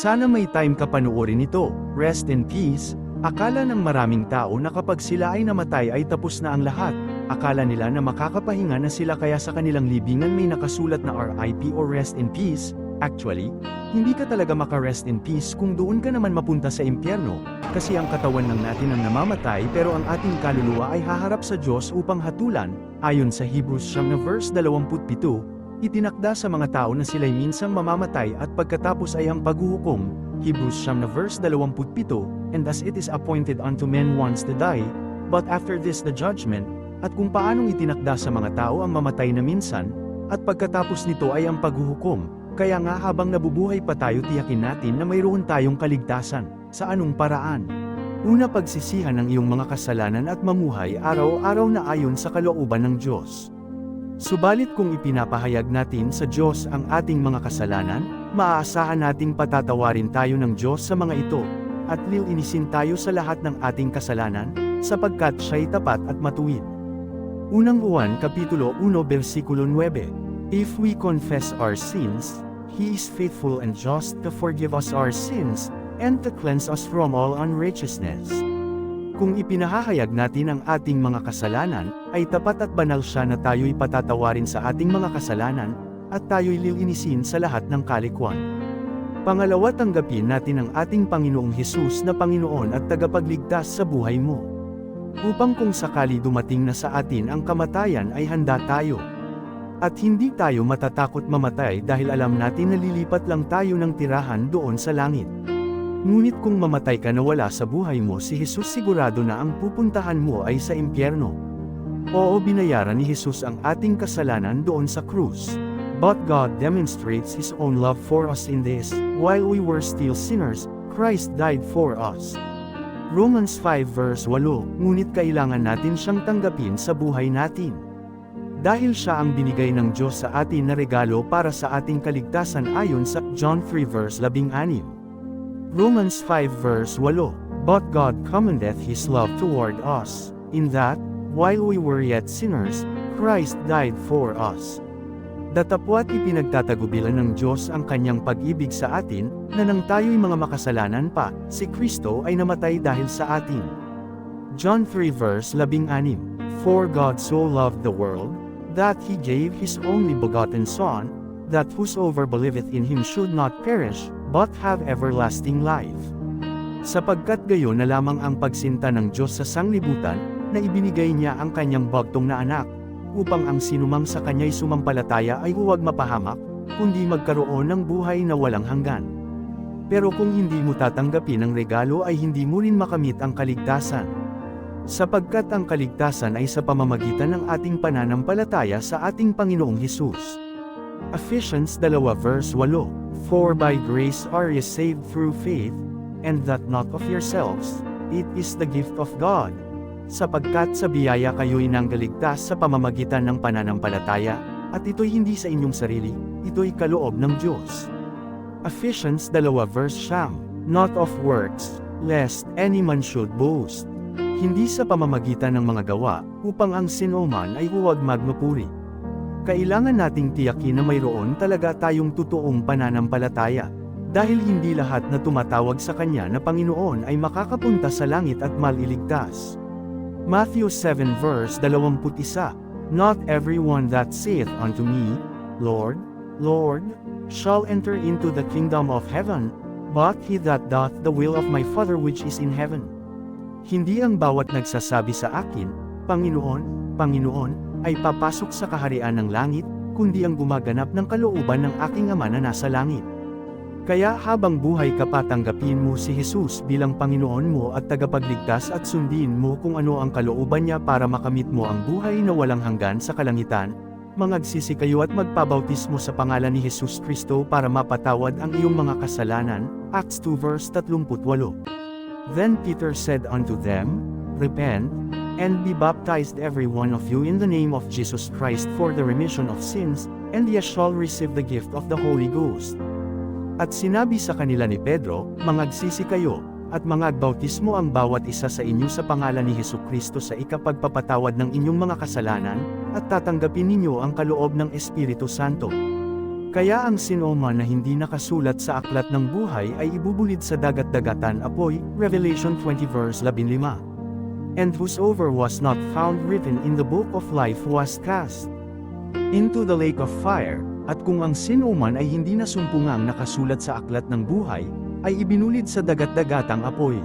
Sana may time ka panoorin ito, rest in peace. Akala ng maraming tao na kapag sila ay namatay ay tapos na ang lahat. Akala nila na makakapahinga na sila kaya sa kanilang libingan may nakasulat na RIP or rest in peace. Actually, hindi ka talaga maka-rest in peace kung doon ka naman mapunta sa impyerno, kasi ang katawan lang natin ang namamatay pero ang ating kaluluwa ay haharap sa Diyos upang hatulan, ayon sa Hebrews siyam na verse 27, itinakda sa mga tao na sila'y minsang mamamatay at pagkatapos ay ang paghuhukom, Hebrews siyam na verse 27, and as it is appointed unto men once to die, but after this the judgment, at kung paanong itinakda sa mga tao ang mamatay na minsan, at pagkatapos nito ay ang paghuhukom, kaya nga habang nabubuhay pa tayo tiyakin natin na mayroon tayong kaligtasan, sa anong paraan. Una pagsisihan ng iyong mga kasalanan at mamuhay araw-araw na ayon sa kalooban ng Diyos. Subalit kung ipinapahayag natin sa Diyos ang ating mga kasalanan, maaasahan nating patatawarin tayo ng Diyos sa mga ito, at lilinisin tayo sa lahat ng ating kasalanan, sapagkat siya'y tapat at matuwid. Unang Juan Kapitulo 1 Versikulo 9 If we confess our sins, He is faithful and just to forgive us our sins, and to cleanse us from all unrighteousness. Kung ipinahahayag natin ang ating mga kasalanan, ay tapat at banal siya na tayo'y patatawarin sa ating mga kasalanan, at tayo'y lilinisin sa lahat ng kalikwan. Pangalawa tanggapin natin ang ating Panginoong Hesus na Panginoon at tagapagligtas sa buhay mo. Upang kung sakali dumating na sa atin ang kamatayan ay handa tayo. At hindi tayo matatakot mamatay dahil alam natin na lilipat lang tayo ng tirahan doon sa langit. Ngunit kung mamatay ka na wala sa buhay mo si Jesus sigurado na ang pupuntahan mo ay sa impyerno. Oo binayaran ni Jesus ang ating kasalanan doon sa krus. But God demonstrates His own love for us in this, while we were still sinners, Christ died for us. Romans 5 verse 8, ngunit kailangan natin siyang tanggapin sa buhay natin. Dahil siya ang binigay ng Diyos sa atin na regalo para sa ating kaligtasan ayon sa John 3 verse 16. Romans 5 verse 8, But God commendeth His love toward us, in that, while we were yet sinners, Christ died for us. Datapwat ipinagtatagubilan ng Diyos ang kanyang pag-ibig sa atin, na nang tayo'y mga makasalanan pa, si Kristo ay namatay dahil sa atin. John 3 verse 16, For God so loved the world, that He gave His only begotten Son, that whosoever believeth in Him should not perish, but have everlasting life. Sapagkat gayon na lamang ang pagsinta ng Diyos sa sanglibutan, na ibinigay niya ang kanyang bagtong na anak, upang ang sinumang sa kanya'y sumampalataya ay huwag mapahamak, kundi magkaroon ng buhay na walang hanggan. Pero kung hindi mo tatanggapin ang regalo ay hindi mo rin makamit ang kaligtasan. Sapagkat ang kaligtasan ay sa pamamagitan ng ating pananampalataya sa ating Panginoong Hesus. Ephesians 2 verse 8, For by grace are ye saved through faith, and that not of yourselves, it is the gift of God. Sapagkat sa biyaya kayo'y nanggaligtas sa pamamagitan ng pananampalataya, at ito'y hindi sa inyong sarili, ito'y kaloob ng Diyos. Ephesians 2 verse siyam, Not of works, lest any man should boast. Hindi sa pamamagitan ng mga gawa, upang ang sinoman ay huwag magmapuri. Kailangan nating tiyakin na mayroon talaga tayong totoong pananampalataya, dahil hindi lahat na tumatawag sa Kanya na Panginoon ay makakapunta sa langit at maliligtas. Matthew 7 verse 21 Not everyone that saith unto me, Lord, Lord, shall enter into the kingdom of heaven, but he that doth the will of my Father which is in heaven. Hindi ang bawat nagsasabi sa akin, Panginoon, Panginoon, ay papasok sa kaharian ng langit, kundi ang gumaganap ng kalooban ng aking Ama na nasa langit. Kaya habang buhay ka patanggapin mo si Jesus bilang Panginoon mo at tagapagligtas at sundin mo kung ano ang kalooban niya para makamit mo ang buhay na walang hanggan sa kalangitan, mangagsisi kayo at magpabautismo sa pangalan ni Jesus Kristo para mapatawad ang iyong mga kasalanan, Acts 2 verse 38. Then Peter said unto them, Repent, and be baptized every one of you in the name of Jesus Christ for the remission of sins, and ye shall receive the gift of the Holy Ghost. At sinabi sa kanila ni Pedro, Mangagsisi kayo, at mangagbautismo ang bawat isa sa inyo sa pangalan ni Hesus Kristo sa ikapagpapatawad ng inyong mga kasalanan, at tatanggapin ninyo ang kaloob ng Espiritu Santo. Kaya ang sinoma na hindi nakasulat sa aklat ng buhay ay ibubulid sa dagat-dagatan apoy, Revelation 20 verse 15. And whosoever was not found written in the book of life was cast into the lake of fire, at kung ang sinuman ay hindi nasumpungang nakasulat sa aklat ng buhay, ay ibinulid sa dagat-dagatang apoy.